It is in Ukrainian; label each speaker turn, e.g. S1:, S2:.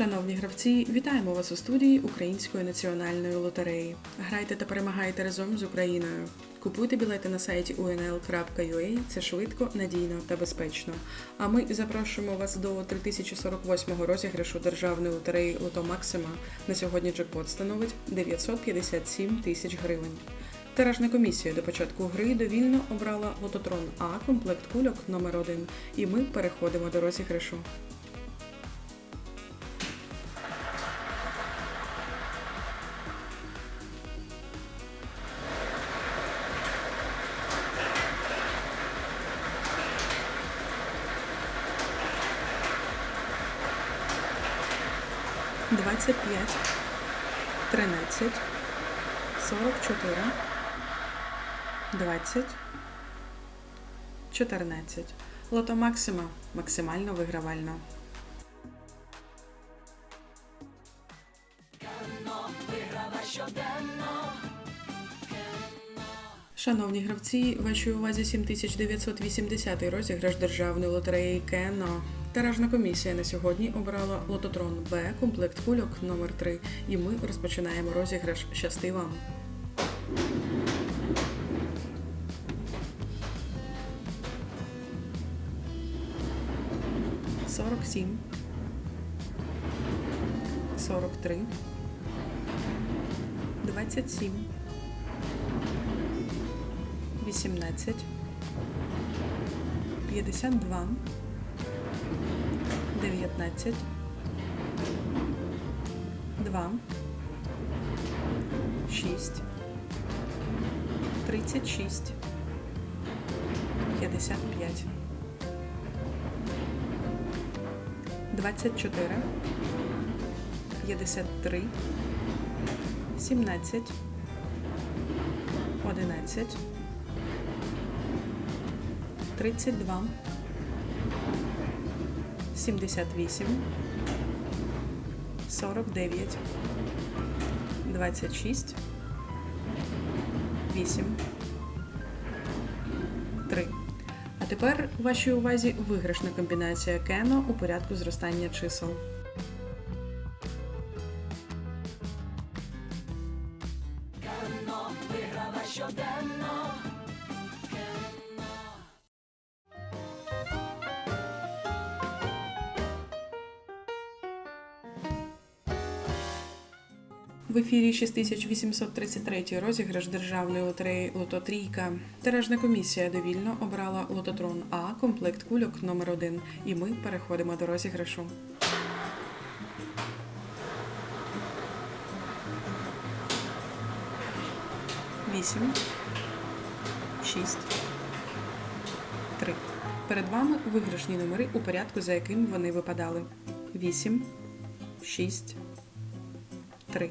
S1: Шановні гравці, вітаємо вас у студії Української національної лотереї. Грайте та перемагайте разом з Україною. Купуйте білети на сайті unl.ua, це швидко, надійно та безпечно. А ми запрошуємо вас до 3048 розіграшу державної лотереї Лото Максима. На сьогодні джекпот становить 957 тисяч гривень. Тиражна комісія до початку гри довільно обрала лототрон А комплект кульок номер 1 і ми переходимо до розіграшу. Двадцять п'ять, тринадцять, сорок чотири, двадцять, чотирнадцять. Лото Максима максимально вигравально. Шановні гравці, вашій увазі 7980 розіграш державної лотереї Кено. Тиражна комісія на сьогодні обрала лототрон Б, комплект кульок номер 3 І ми розпочинаємо розіграш. Щасти вам! Сорок сім. Сорок три. Двадцять сім. 18, 52, 19, 2, 6, 36, 55, 24, 53, 17, 11, 32, 78, 49, 26, 8, 3. А тепер у вашій увазі виграшна комбінація Кено у порядку зростання чисел. В ефірі 6833 розіграш державної лотереї Лото Трійка. Тиражна комісія довільно обрала лототрон А, комплект кульок номер 1 І ми переходимо до розіграшу. Вісім, шість, три. Перед вами виграшні номери у порядку, за яким вони випадали. Вісім, шість, три.